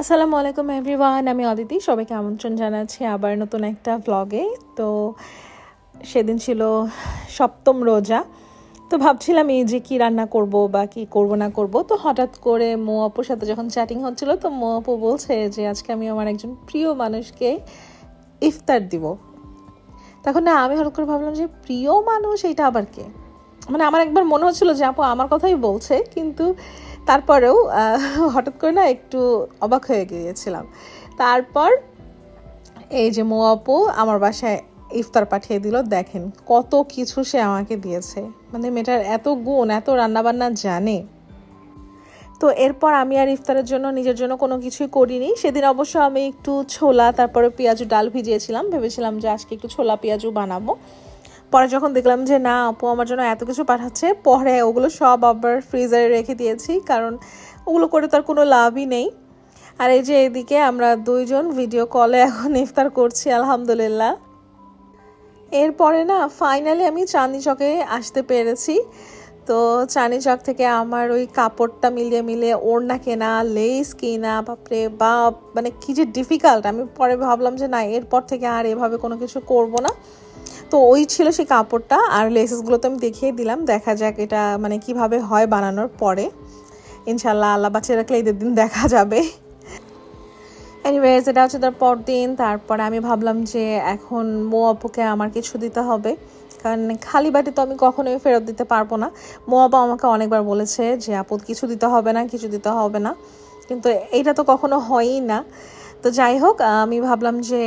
আসসালামু আলাইকুম এভরিওয়ান আমি অদিতি, সবাইকে আমন্ত্রণ জানাচ্ছি আবার নতুন একটা ভ্লগে তো সেদিন ছিল সপ্তম রোজা। তো ভাবছিলাম এই যে কি রান্না করব বা কি করব না করব। তো হঠাৎ করে মো আপুর সাথে যখন চ্যাটিং হচ্ছিল, তো মো আপু বলছে যে, আজকে আমি আমার একজন প্রিয় মানুষকে ইফতার দিব। তখন না, আমি হঠাৎ করে ভাবলাম যে, প্রিয় মানুষ, এটা আবার কে? মানে আমার একবার মনে হচ্ছিল যে, আপু, আমার কথাই বলছে। কিন্তু তারপরেও হঠাৎ করে না একটু অবাক হয়ে গিয়েছিলাম। তারপর এই যে মো আপু আমার বাসায় ইফতার পাঠিয়ে দিল, দেখেন কত কিছু সে আমাকে দিয়েছে। মানে মেয়েটার এত গুণ, এত রান্নাবান্না জানে। তো এরপর আমি আর ইফতারের জন্য, নিজের জন্য কোনো কিছুই করিনি। সেদিন অবশ্য আমি একটু ছোলা, তারপরে পেঁয়াজু, ডাল ভিজিয়েছিলাম। ভেবেছিলাম যে আজকে একটু ছোলা পেঁয়াজু বানাবো। পরে যখন দেখলাম যে না, আপু আমার জন্য এত কিছু পাঠাচ্ছে, পরে ওগুলো সব আবার ফ্রিজারে রেখে দিয়েছি, কারণ ওগুলো করে তার কোনো লাভই নেই। আর এই যে এদিকে আমরা দুইজন ভিডিও কলে এখন ইফতার করছি, আলহামদুলিল্লাহ। এরপরে না ফাইনালি আমি চাঁদনি চকে আসতে পেরেছি। তো চাঁদনি চক থেকে আমার ওই কাপড়টা মিলিয়ে মিলিয়ে ওড়না কেনা লেস কেনা, বাপরে বাপ মানে কী যে ডিফিকাল্ট আমি পরে ভাবলাম যে না, এরপর থেকে আর এভাবে কোনো কিছু করব না। তো ওই ছিল সেই কাপড়টা, আর লেসেসগুলো তো আমি দেখিয়ে দিলাম। দেখা যাক এটা মানে কীভাবে হয় বানানোর পরে। ইনশাল্লাহ আল্লাহ বাচ্চা রাখলে ঈদের দিন দেখা যাবে। এনিওয়েজ এটা হচ্ছে তার পরদিন। তারপরে আমি ভাবলাম যে এখন মো আপুকে আমার কিছু দিতে হবে। কারণ খালি বাটি তো আমি কখনোই ফেরত দিতে পারব না। মো আপু আমাকে অনেকবার বলেছে যে, আপু, কিছু দিতে হবে না, কিছু দিতে হবে না। কিন্তু এইটা তো কখনো হয়ই না। তো যাই হোক, আমি ভাবলাম যে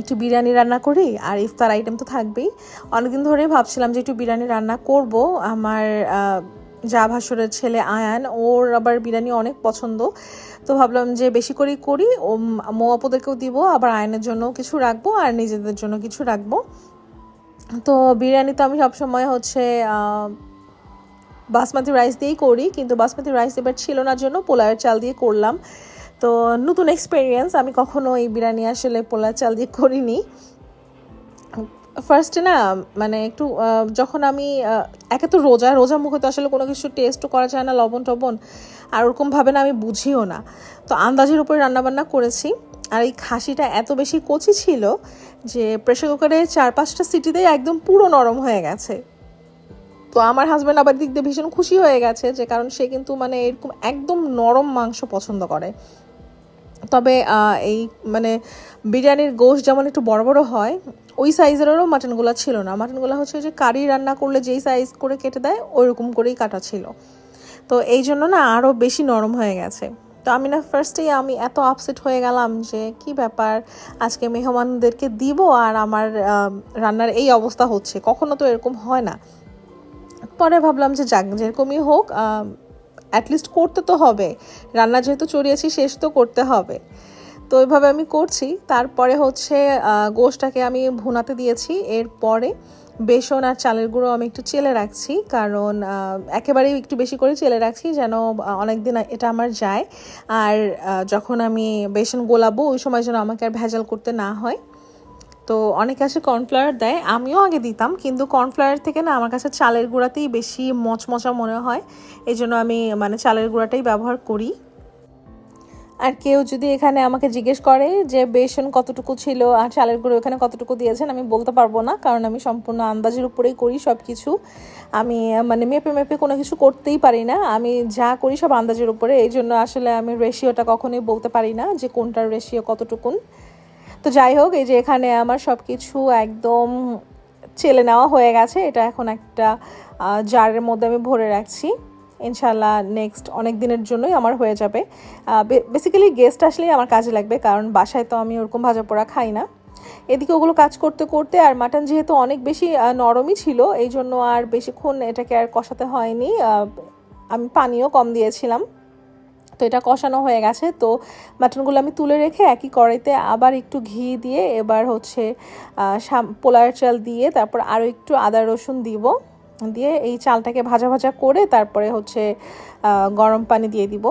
একটু বিরিয়ানি রান্না করি আর ইফতার আইটেম তো থাকবেই। অনেকদিন ধরেই ভাবছিলাম যে একটু বিরিয়ানি রান্না করব। আমার যা ভাসুরের ছেলে আয়ান, ওর আবার বিরিয়ানি অনেক পছন্দ। তো ভাবলাম যে বেশি করেই করি। ও মো আপুদেরকেও দিব, আবার আয়নের জন্য কিছু রাখব আর নিজেদের জন্য কিছু রাখব। তো বিরিয়ানি তো আমি সবসময় হচ্ছে বাসমতি রাইস দিয়েই করি। কিন্তু বাসমতি রাইস এবার ছিল না জন্য পোলাওয়ের চাল দিয়ে করলাম। তো নতুন এক্সপিরিয়েন্স আমি কখনো এই বিরিয়ানি আসলে পোলার চাল দিয়ে করিনি। ফার্স্টে না মানে একটু যখন আমি একে তো রোজা রোজা মুখে তো আসলে কোনো কিছু টেস্টও করা যায় না, লবণ টবণ, আর ওরকমভাবে না আমি বুঝিও না। তো আন্দাজের উপরে রান্নাবান্না করেছি, আর এই খাসিটা এত বেশি কচি ছিল যে প্রেশার কুকারে চার পাঁচটা সিটিতেই একদম পুরো নরম হয়ে গেছে। তো আমার হাজব্যান্ড আবার দিক দিয়ে ভীষণ খুশি হয়ে গেছে, যে কারণ সে কিন্তু মানে এরকম একদম নরম মাংস পছন্দ করে। তবে এই মানে বিরিয়ানির গোশ যেমন একটু বড় বড় হয়, ওই সাইজেরও মাটনগুলো ছিল না। মাটনগুলো হচ্ছে যে কারি রান্না করলে যেই সাইজ করে কেটে দেয় ওই রকম করেই কাটা ছিল। তো এই জন্য না আরও বেশি নরম হয়ে গেছে। তো আমি না ফার্স্টেই আমি এত আপসেট হয়ে গেলাম যে কি ব্যাপার, আজকে মেহমানদেরকে দিব আর আমার রান্নার এই অবস্থা হচ্ছে। কখনো তো এরকম হয় না। পরে ভাবলাম যে যাক, যেরকমই হোক অ্যাটলিস্ট করতে তো হবে। রান্না যেহেতু চড়িয়েছি, শেষ তো করতে হবে। তো ওইভাবে আমি করছি। তারপরে হচ্ছে গোশটাকে আমি ভুনাতে দিয়েছি। এরপরে বেসন আর চালের গুঁড়ো আমি একটু চেলে রাখছি। কারণ একেবারেই একটু বেশি করে চেলে রাখছি যেন অনেক দিন এটা আমার যায়। আর যখন আমি বেসন গোলাবো, ওই সময় যেন আমাকে আর ভেজাল করতে না হয়। তো অনেকে আসে কর্নফ্লাওয়ার দেয়, আমিও আগে দিতাম, কিন্তু কর্নফ্লাওয়ার থেকে না আমার কাছে চালের গুঁড়াতেই বেশি মচমচা মনে হয় এই জন্য আমি মানে চালের গুঁড়াটাই ব্যবহার করি। আর কেউ যদি এখানে আমাকে জিজ্ঞেস করে যে বেসন কতটুকু ছিল আর চালের গুঁড়ো এখানে কতটুকু দিয়েছেন, আমি বলতে পারব না, কারণ আমি সম্পূর্ণ আন্দাজের উপরেই করি সব কিছু আমি মানে মেপে মেপে কোনো কিছু করতেই পারি না, আমি যা করি সব আন্দাজের উপরে এই জন্য আসলে আমি রেশিওটা কখনোই বলতে পারি না যে কোনটার রেশিও কতটুকুন। তো যাই হোক, এই যে এখানে আমার সব কিছু একদম চেলে নেওয়া হয়ে গেছে। এটা এখন একটা জারের মধ্যে আমি ভরে রাখছি। ইনশাল্লাহ নেক্সট অনেক দিনের জন্যই আমার হয়ে যাবে। বেসিক্যালি গেস্ট আসলেই আমার কাজে লাগবে, কারণ বাসায় তো আমি ওরকম ভাজা পোড়া খাই না। এদিকে ওগুলো কাজ করতে করতে আর মাটন যেহেতু অনেক বেশি নরমই ছিল এই জন্য আর বেশিক্ষণ এটাকে আর কষাতে হয়নি। আমি পানিও কম দিয়েছিলাম। তো এটা কষানো হয়ে গেছে। তো মাটনগুলো আমি তুলে রেখে একই কড়াইতে আবার একটু ঘি দিয়ে এবার হচ্ছে পোলার চাল দিয়ে তারপর আরও একটু আদা রসুন দিব। দিয়ে এই চালটাকে ভাজা ভাজা করে তারপরে হচ্ছে গরম পানি দিয়ে দিব।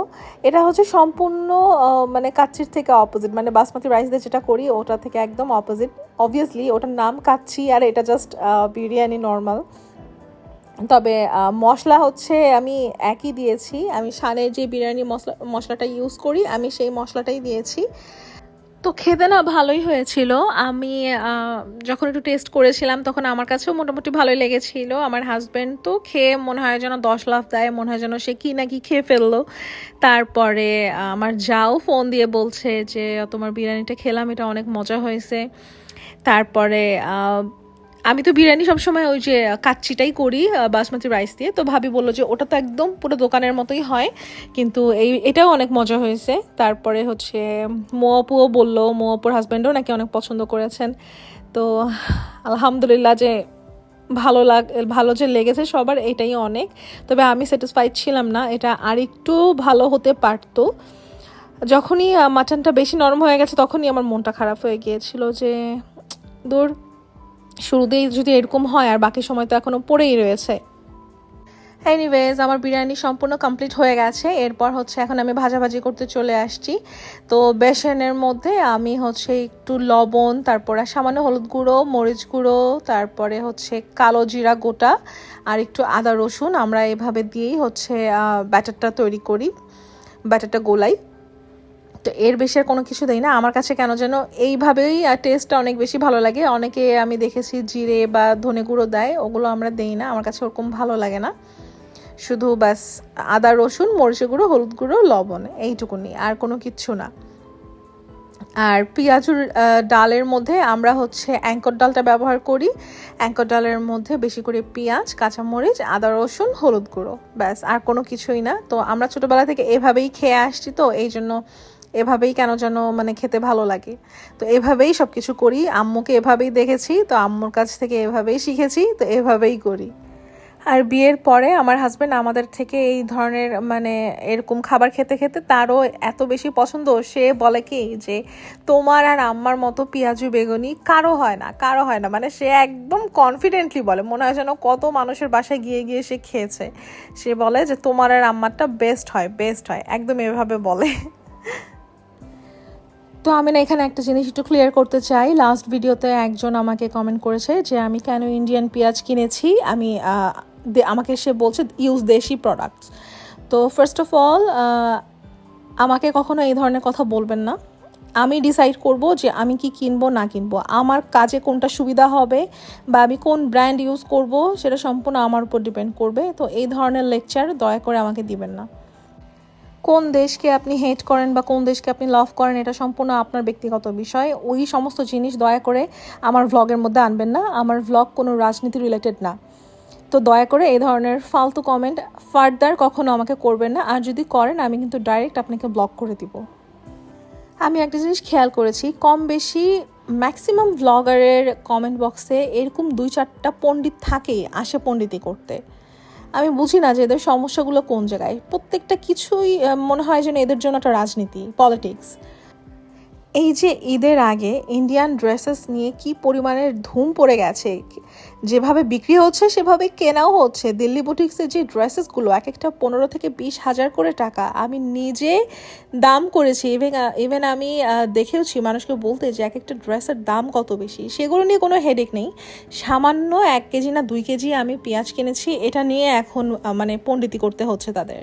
এটা হচ্ছে সম্পূর্ণ মানে কাচ্চির থেকে অপোজিট মানে বাসমতি রাইস দিয়ে যেটা করি ওটা থেকে একদম অপোজিট অবভিয়াসলি ওটার নাম কাচ্চি আর এটা জাস্ট বিরিয়ানি নর্মাল তবে মশলা হচ্ছে আমি একই দিয়েছি। আমি শানের যে বিরিয়ানি মশলা, মশলাটা ইউজ করি, আমি সেই মশলাটাই দিয়েছি। তো খেতে না ভালোই হয়েছিল। আমি যখন একটু টেস্ট করেছিলাম, তখন আমার কাছেও মোটামুটি ভালোই লেগেছিল। আমার হাজব্যান্ড তো খেয়ে মনে হয় যেন দশ লাফ দেয়, মনে হয় যেন সে কি না কি খেয়ে ফেলল। তারপরে আমার যাও ফোন দিয়ে বলছে যে, তোমার বিরিয়ানিটা খেলাম, এটা অনেক মজা হয়েছে। তারপরে আমি তো বিরিয়ানি সবসময় ওই যে কাচ্চিটাই করি বাসমতি রাইস দিয়ে। তো ভাবি বলল যে ওটা তো একদম পুরো দোকানের মতোই হয়। কিন্তু এই, এটাও অনেক মজা হয়েছে। তারপরে হচ্ছে মোয়াপুও বলল, মোয়াপুর হাজব্যান্ডও নাকি অনেক পছন্দ করেছেন। তো আলহামদুলিল্লাহ যে ভালো লাগ, ভালো যে লেগেছে সবার, এটাই অনেক। তবে আমি স্যাটিসফাইড ছিলাম না, এটা আরেকটু ভালো হতে পারতো। যখনই মাটনটা বেশি নরম হয়ে গেছে, তখনই আমার মনটা খারাপ হয়ে গিয়েছিল যে, দূর শুরুতেই যদি এরকম হয় আর বাকি সময় তো এখনও পড়েই রয়েছে। এনিওয়েজ আমার বিরিয়ানি সম্পূর্ণ কমপ্লিট হয়ে গেছে। এরপর হচ্ছে এখন আমি ভাজাভাজি করতে চলে আসছি। তো বেসনের মধ্যে আমি হচ্ছে একটু লবণ, তারপরে সামান্য হলুদ গুঁড়ো, মরিচ গুঁড়ো, তারপরে হচ্ছে কালো জিরা গোটা আর একটু আদা রসুন। আমরা এভাবে দিয়েই হচ্ছে ব্যাটারটা তৈরি করি। ব্যাটারটা গোলাই। তো এর বেশি আর কোনো কিছু দেই না। আমার কাছে কেন যেন এইভাবেই টেস্টটা অনেক বেশি ভালো লাগে। অনেকে আমি দেখেছি জিরে বা ধনে গুঁড়ো দেয়, ওগুলো আমরা দেই না। আমার কাছে ওরকম ভালো লাগে না। শুধু ব্যাস আদা, রসুন, মরিচের গুঁড়ো, হলুদ গুঁড়ো, লবণ এইটুকুনি, আর কোনো কিচ্ছু না। আর পেঁয়াজুর ডালের মধ্যে আমরা হচ্ছে অ্যাঙ্কর ডালটা ব্যবহার করি। অ্যাঙ্কর ডালের মধ্যে বেশি করে পেঁয়াজ, কাঁচামরিচ, আদা, রসুন, হলুদ গুঁড়ো, ব্যাস, আর কোনো কিছুই না। তো আমরা ছোটোবেলা থেকে এভাবেই খেয়ে আসছি তো এই জন্য এভাবেই কেন যেন মানে খেতে ভালো লাগে। তো এভাবেই সব কিছু করি। আম্মুকে এভাবেই দেখেছি, তো আম্মুর কাছ থেকে এভাবেই শিখেছি, তো এভাবেই করি। আর বিয়ের পরে আমার হাজব্যান্ড আমাদের থেকে এই ধরনের মানে এরকম খাবার খেতে খেতে তারও এত বেশি পছন্দ, সে বলে কি যে, তোমার আর আম্মার মতো পেঁয়াজু বেগুনি কারও হয় না, কারও হয় না। মানে সে একদম কনফিডেন্টলি বলে, মনে হয় যেন কত মানুষের বাসায় গিয়ে গিয়ে সে খেয়েছে। সে বলে যে, তোমার আর আম্মারটা বেস্ট হয় বেস্ট হয়। একদম এভাবে বলে। তো আমি না এখানে একটা জিনিস একটু ক্লিয়ার করতে চাই। লাস্ট ভিডিওতে একজন আমাকে কমেন্ট করেছে যে, আমি কেন ইন্ডিয়ান পেঁয়াজ কিনেছি? আমি আমাকে সে বলছে ইউজ দেশি প্রোডাক্টস তো ফার্স্ট অফ অল আমাকে কখনো এই ধরনের কথা বলবেন না। আমি ডিসাইড করব যে আমি কি কিনবো, না কিনবো। আমার কাজে কোনটা সুবিধা হবে বা আমি কোন ব্র্যান্ড ইউজ করব, সেটা সম্পূর্ণ আমার উপর ডিপেন্ড করবে। তো এই ধরনের লেকচার দয়া করে আমাকে দিবেন না। কোন দেশকে আপনি হেট করেন বা কোন দেশকে আপনি লাভ করেন, এটা সম্পূর্ণ আপনার ব্যক্তিগত বিষয়। ওই সমস্ত জিনিস দয়া করে আমার ভ্লগের মধ্যে আনবেন না। আমার ভ্লগ কোনো রাজনীতি রিলেটেড না। তো দয়া করে এই ধরনের ফালতু কমেন্ট ফার্দার কখনো আমাকে করবেন না। আর যদি করেন, আমি কিন্তু ডাইরেক্ট আপনাকে ব্লক করে দিব। আমি একটা জিনিস খেয়াল করেছি, কম বেশি ম্যাক্সিমাম ভ্লগারের কমেন্ট বক্সে এরকম দুই চারটা পণ্ডিত থাকেই আসে পণ্ডিতি করতে। আমি বুঝি না যে এদের সমস্যাগুলো কোন জায়গায়। প্রত্যেকটা কিছুই মনে হয় যেন এদের জন্য একটা রাজনীতি পলিটিক্স এই যে ঈদের আগে ইন্ডিয়ান ড্রেসেস নিয়ে কি পরিমাণের ধুম পড়ে গেছে? যেভাবে বিক্রি হচ্ছে, সেভাবে কেনাও হচ্ছে। দিল্লি বুটিক্সের যে ড্রেসেসগুলো এক একটা পনেরো থেকে বিশ হাজার করে টাকা। আমি নিজে দাম করেছি। ইভেন ইভেন আমি দেখেওছি মানুষকে বলতে যে এক একটা ড্রেসের দাম কত বেশি। সেগুলো নিয়ে কোনো হেডেক নেই। সামান্য এক কেজি না দুই কেজি আমি পেঁয়াজ কিনেছি। এটা নিয়ে এখন মানে পণ্ডিতি করতে হচ্ছে তাদের।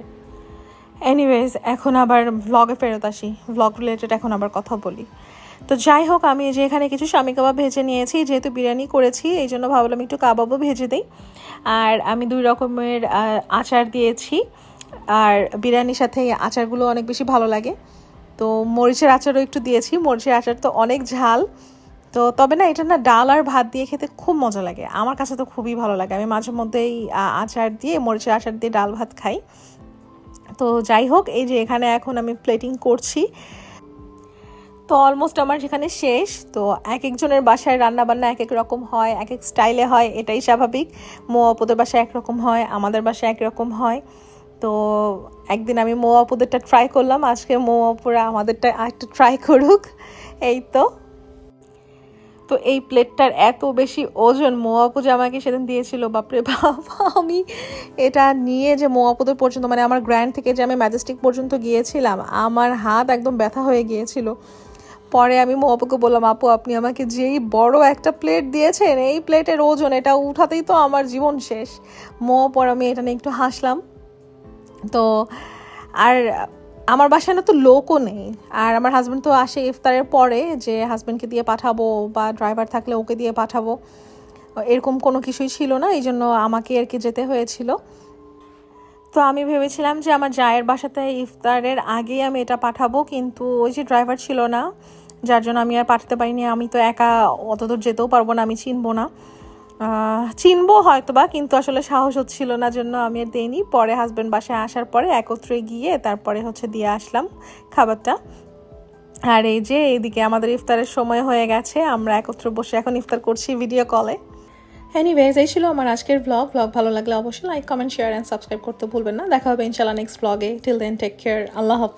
এনিওয়েজ এখন আবার ভ্লগে ফেরত আসি। ভ্লগ রিলেটেড এখন আবার কথা বলি। তো যাই হোক, আমি যে এখানে কিছু স্বামী কাবাব ভেজে নিয়েছি, যেহেতু বিরিয়ানি করেছি, এই জন্য ভাবলাম একটু কাবাবও ভেজে দিই। আর আমি দুই রকমের আচার দিয়েছি। আর বিরিয়ানির সাথে আচারগুলো অনেক বেশি ভালো লাগে। তো মরিচের আচারও একটু দিয়েছি। মরিচের আচার তো অনেক ঝাল। তো তবে না, এটা না ডাল আর ভাত দিয়ে খেতে খুব মজা লাগে। আমার কাছে তো খুবই ভালো লাগে। আমি মাঝে মধ্যেই আচার দিয়ে, মরিচের আচার দিয়ে ডাল ভাত খাই। তো যাই হোক, এই যে এখানে এখন আমি প্লেটিং করছি। তো অলমোস্ট আমার সেখানে শেষ। তো এক একজনের বাসায় রান্না বান্না এক এক রকম হয়, এক এক স্টাইলে হয়, এটাই স্বাভাবিক। মো অপুদের বাসায় একরকম হয়, আমাদের বাসায় একরকম হয়। তো একদিন আমি মো অপদেরটা ট্রাই করলাম, আজকে মো অপুরা আমাদেরটা একটা ট্রাই করুক। এই তো। তো এই প্লেটটার এত বেশি ওজন মোয়াপু যে আমাকে সেদিন দিয়েছিল, বাপরে বাবা আমি এটা নিয়ে যে মোয়াপুদের পর্যন্ত মানে আমার গ্র্যান্ড থেকে যে আমি ম্যাজেস্টিক পর্যন্ত গিয়েছিলাম, আমার হাত একদম ব্যথা হয়ে গিয়েছিল। পরে আমি মো আপুকে বললাম, আপু, আপনি আমাকে যেই বড় একটা প্লেট দিয়েছেন, এই প্লেটের ওজন, এটা উঠাতেই তো আমার জীবন শেষ। মো, পর আমি এটা নিয়ে একটু হাসলাম। তো, আর আমার বাসায় না তো লোকও নেই। আর আমার হাজব্যান্ড তো আসে ইফতারের পরে যে হাজব্যান্ডকে দিয়ে পাঠাবো বা ড্রাইভার থাকলে ওকে দিয়ে পাঠাবো। এরকম কোনো কিছুই ছিল না, এই জন্য আমাকে আর কি যেতে হয়েছিল। তো আমি ভেবেছিলাম যে আমার জায়ের বাসাতে ইফতারের আগেই আমি এটা পাঠাবো, কিন্তু ওই যে ড্রাইভার ছিল না, যার জন্য আমি আর পাঠাতে পারিনি। আমি তো একা অত দূর যেতেও পারব না, আমি চিনবো না। চিনবো হয়তো বা কিন্তু আসলে সাহস হচ্ছিল না, জন্য আমি আর দেইনি। পরে হাজব্যান্ড বাসায় আসার পরে একত্রে গিয়ে তারপরে হচ্ছে দিয়ে আসলাম খাবারটা। আর এই যে এইদিকে আমাদের ইফতারের সময় হয়ে গেছে, আমরা একত্রে বসে এখন ইফতার করছি ভিডিও কলে এনিওয়েজ এই ছিল আমার আজকের ব্লগ ব্লগ ভালো লাগলে অবশ্যই like comment share and subscribe করতে ভুলবেন না। দেখা হবে ইনশাল্লাহ নেক্সট ব্লগে টিল দেন টেক কেয়ার আল্লাহ হাফেজ।